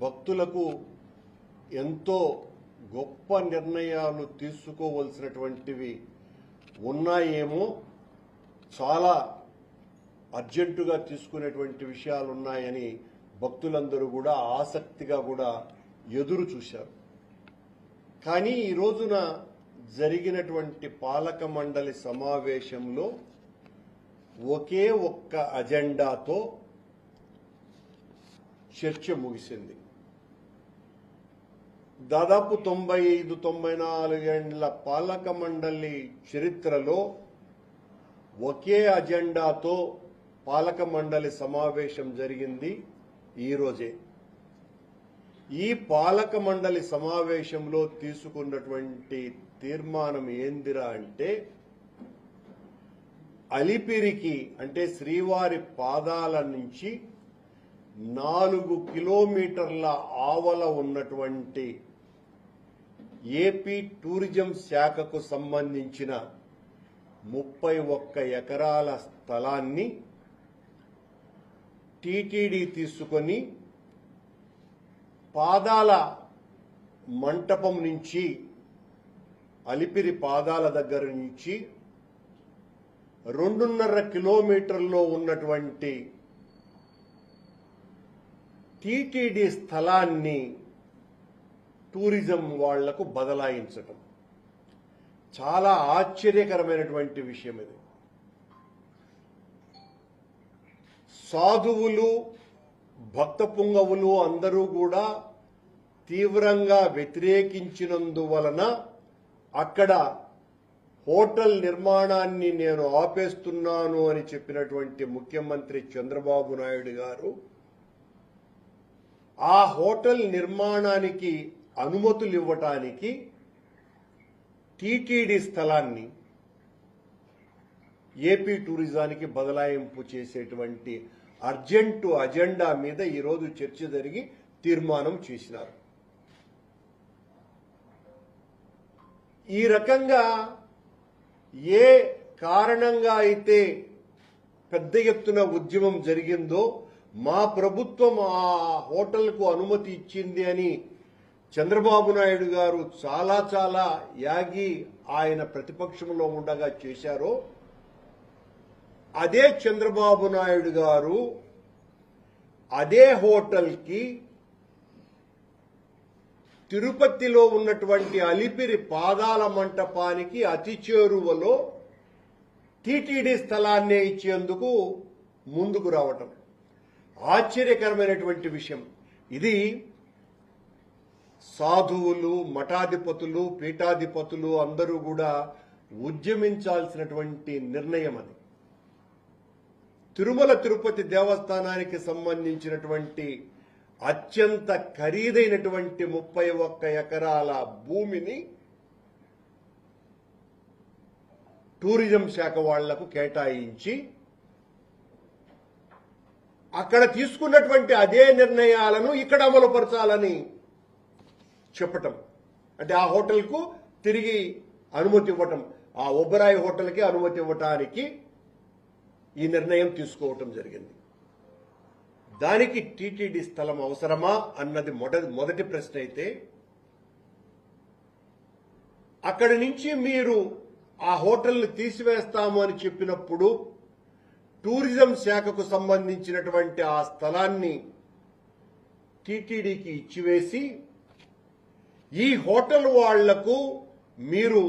భక్తులకు ఎంతో గొప్ప నిర్ణయాలు తీసుకోవలసినటువంటివి ఉన్నాయేమో చాలా అర్జెంటుగా తీసుకునేటువంటి విషయాలు ఉన్నాయని భక్తులందరూ కూడా ఆసక్తిగా కూడా ఎదురు చూశారు. కానీ ఈ రోజున జరిగినటువంటి పాలక మండలి సమావేశంలో ఒకే ఒక్క అజెండాతో చర్చ ముగిసింది. దాదాపు తొంభై ఐదు తొంభై నాలుగేండ్ల పాలక మండలి చరిత్రలో ఒకే అజెండాతో పాలక మండలి సమావేశం జరిగింది. ఈరోజే ఈ పాలక మండలి సమావేశంలో తీసుకున్నటువంటి తీర్మానం ఏందిరా అంటే అలిపిరికి అంటే శ్రీవారి పాదాల నుంచి నాలుగు కిలోమీటర్ల ఆవల ఉన్నటువంటి ఏపీ టూరిజం శాఖకు సంబంధించిన ముప్పై ఒక్క ఎకరాల స్థలాన్ని టీటీడీ తీసుకొని పాదాల మంటపం నుంచి అలిపిరి పాదాల దగ్గర నుంచి రెండున్నర కిలోమీటర్లో ఉన్నటువంటి టీటీడీ స్థలాన్ని టూరిజం వాళ్ళకు బదలాయించటం. చాలా ఆశ్చర్యకరమైనటువంటి విషయం ఇది సాధువులు భక్త పుంగవులు అందరూ కూడా తీవ్రంగా వ్యతిరేకించినందువలన అక్కడ హోటల్ నిర్మాణాన్ని నేను ఆపేస్తున్నాను అని చెప్పినటువంటి ముఖ్యమంత్రి చంద్రబాబు నాయుడు గారు ఆ హోటల్ నిర్మాణానికి అనుమతులు ఇవ్వటానికి టీటీడీ స్థలాన్ని ఏపీ టూరిజానికి బదలాయింపు చేసేటువంటి అర్జెంటు అజెండా మీద ఈరోజు చర్చ జరిగి తీర్మానం చేసినారు. ఈ రకంగా ఏ కారణంగా అయితే పెద్ద ఎత్తున ఉద్యమం జరిగిందో మా ప్రభుత్వం ఆ హోటల్కు అనుమతి ఇచ్చింది అని చంద్రబాబు నాయుడు గారు చాలా చాలా యాగి ఆయన ప్రతిపక్షంలో ఉండగా చేశారో అదే చంద్రబాబు నాయుడు గారు అదే హోటల్కి తిరుపతిలో ఉన్నటువంటి అలిపిరి పాదాల మంటపానికి అతి చేరువలో టీటీడీ స్థలాన్నే ఇచ్చేందుకు ముందుకు రావటం. ఆశ్చర్యకరమైనటువంటి విషయం. ఇది సాధువులు మఠాధిపతులు పీఠాధిపతులు అందరూ కూడా ఉద్యమించాల్సినటువంటి నిర్ణయం అది. తిరుమల తిరుపతి దేవస్థానానికి సంబంధించినటువంటి అత్యంత ఖరీదైనటువంటి ముప్పై ఒక్క ఎకరాల భూమిని టూరిజం శాఖ వాళ్ళకు కేటాయించి అక్కడ తీసుకున్నటువంటి అదే నిర్ణయాలను ఇక్కడ అమలుపరచాలని చెప్పటం. అంటే ఆ హోటల్కు తిరిగి అనుమతి ఇవ్వటం. ఆ ఒబరాయి హోటల్కి అనుమతి ఇవ్వటానికి ఈ నిర్ణయం తీసుకోవటం జరిగింది. దానికి టీటీడీ స్థలం అవసరమా అన్నది మొదటి మొదటి ప్రశ్న అయితే అక్కడి నుంచి మీరు ఆ హోటల్ని తీసివేస్తాము అని చెప్పినప్పుడు టూరిజం శాఖకు సంబంధించినటువంటి ఆ స్థలాన్ని టీటీడీకి ఇచ్చివేసి ఈ హోటల్ వాళ్ళకు మీరు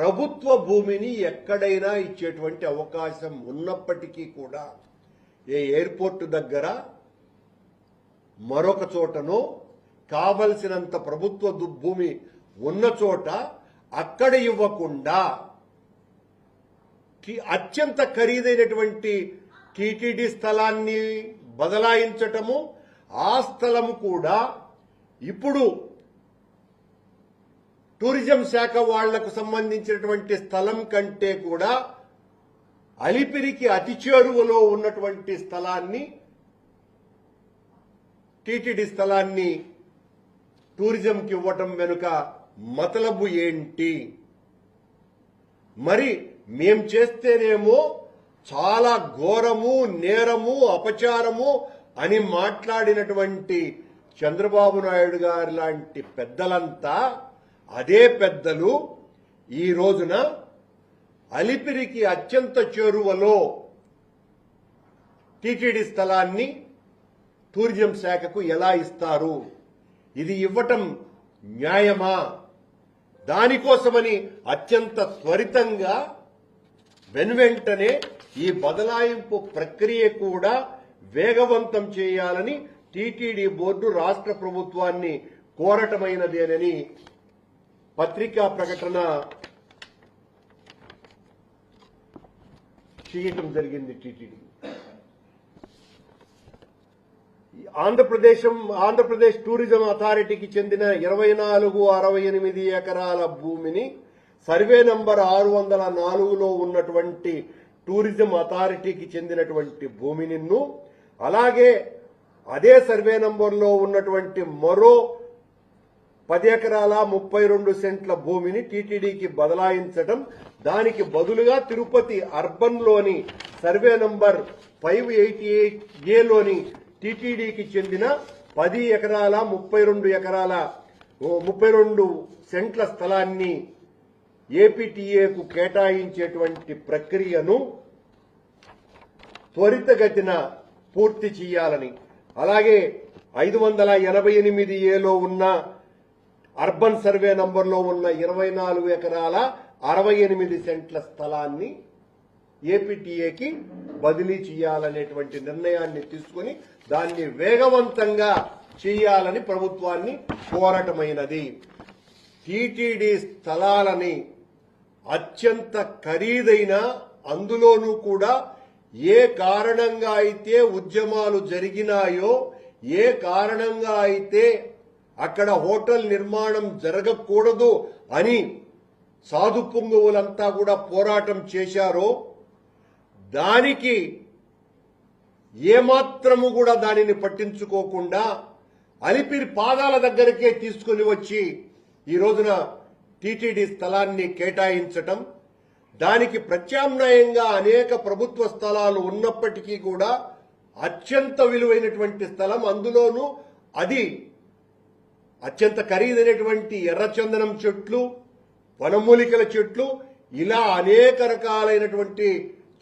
ప్రభుత్వ భూమిని ఎక్కడైనా ఇచ్చేటువంటి అవకాశం ఉన్నప్పటికీ కూడా ఏ ఎయిర్పోర్ట్ దగ్గర మరొక చోటనో కావలసినంత ప్రభుత్వ దు- భూమి ఉన్న చోట అక్కడ ఇవ్వకుండా అత్యంత ఖరీదైనటువంటి టీటీడీ స్థలాన్ని బదలాయించటము ఆ స్థలము కూడా ఇప్పుడు టూరిజం శాఖ వాళ్ళకు సంబంధించినటువంటి స్థలం కంటే కూడా అలిపిరికి అతి చేరువలో ఉన్నటువంటి స్థలాన్ని టీటీడీ స్థలాన్ని టూరిజంకి ఇవ్వటం వెనుక మతలబు ఏంటి? మరి మేం చేస్తేనేమో చాలా ఘోరము నేరము అపచారము అని మాట్లాడినటువంటి చంద్రబాబు నాయుడు గారి లాంటి పెద్దలంతా అదే పెద్దలు ఈ రోజున అలిపిరికి అత్యంత చేరువలో టీటీడీ స్థలాన్ని టూరిజం శాఖకు ఎలా ఇస్తారు? ఇది ఇవ్వటం న్యాయమా? దానికోసమని అత్యంత త్వరితంగా వెనువెంటనే ఈ బదలాయింపు ప్రక్రియ కూడా వేగవంతం చేయాలని టీటీడీ బోర్డు రాష్ట్ర ప్రభుత్వాన్ని కోరటమైనదేనని పత్రికా ప్రకటన చేయటం జరిగింది టీటీడీ. ఆంధ్రప్రదేశ్ ఆంధ్రప్రదేశ్ టూరిజం అథారిటీకి చెందిన ఇరవై నాలుగు అరవై ఎనిమిది ఎకరాల భూమిని సర్వే నంబర్ ఆరు వందల నాలుగులో ఉన్నటువంటి టూరిజం అథారిటీకి చెందినటువంటి భూమిని అలాగే అదే సర్వే నంబర్లో ఉన్నటువంటి మరో పది ఎకరాల ముప్పై రెండు సెంట్ల భూమిని టీటీడీకి బదలాయించడం దానికి బదులుగా Tirupati అర్బన్లోని survey number five eighty eight ఏలోని టీటీడీకి చెందిన పది ఎకరాల ముప్పై రెండు ఎకరాల ఓ ముప్పై రెండు సెంట్ల స్థలాన్ని ఏపీటీఏకు కేటాయించేటువంటి ప్రక్రియను త్వరితగతిన పూర్తి చేయాలని. అలాగే ఐదు వందల ఎనభై ఎనిమిది ఏలో ఉన్న అర్బన్ సర్వే నంబర్లో ఉన్న ఇరవై నాలుగు ఎకరాల అరవై ఎనిమిది సెంట్ల స్థలాన్ని ఏపీటీఏకి బదిలీ చేయాలనేటువంటి నిర్ణయాన్ని తీసుకుని దాన్ని వేగవంతంగా చేయాలని ప్రభుత్వాన్ని కోరటమైనది. టీటీడీ స్థలాలని అత్యంత ఖరీదైన అందులోనూ కూడా ఏ కారణంగా అయితే ఉద్యమాలు జరిగినాయో ఏ కారణంగా అయితే అక్కడ హోటల్ నిర్మాణం జరగకూడదు అని సాధు పుంగవులంతా కూడా పోరాటం చేశారో దానికి ఏమాత్రము కూడా దానిని పట్టించుకోకుండా అలిపిరి పాదాల దగ్గరకే తీసుకుని వచ్చి ఈ రోజున టీటీడీ స్థలాన్ని కేటాయించటం దానికి ప్రత్యామ్నాయంగా అనేక ప్రభుత్వ స్థలాలు ఉన్నప్పటికీ కూడా అత్యంత విలువైనటువంటి స్థలం అందులోనూ అది అత్యంత ఖరీదైనటువంటి ఎర్రచందనం చెట్లు వనమూలికల చెట్లు ఇలా అనేక రకాలైనటువంటి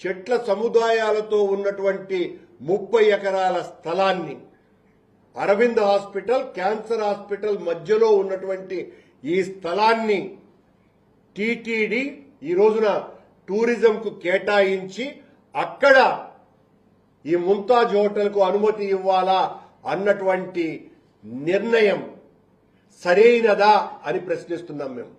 చెట్ల సముదాయాలతో ఉన్నటువంటి ముప్పై ఎకరాల స్థలాన్ని అరవింద్ హాస్పిటల్ క్యాన్సర్ హాస్పిటల్ మధ్యలో ఉన్నటువంటి ఈ స్థలాన్ని టీటీడీ ఈ రోజున టూరిజంకు కేటాయించి అక్కడ ఈ ముంతాజ్ హోటల్కు అనుమతి ఇవ్వాలా అన్నటువంటి నిర్ణయం సరైనదా అని ప్రశ్నిస్తున్నాం మేము.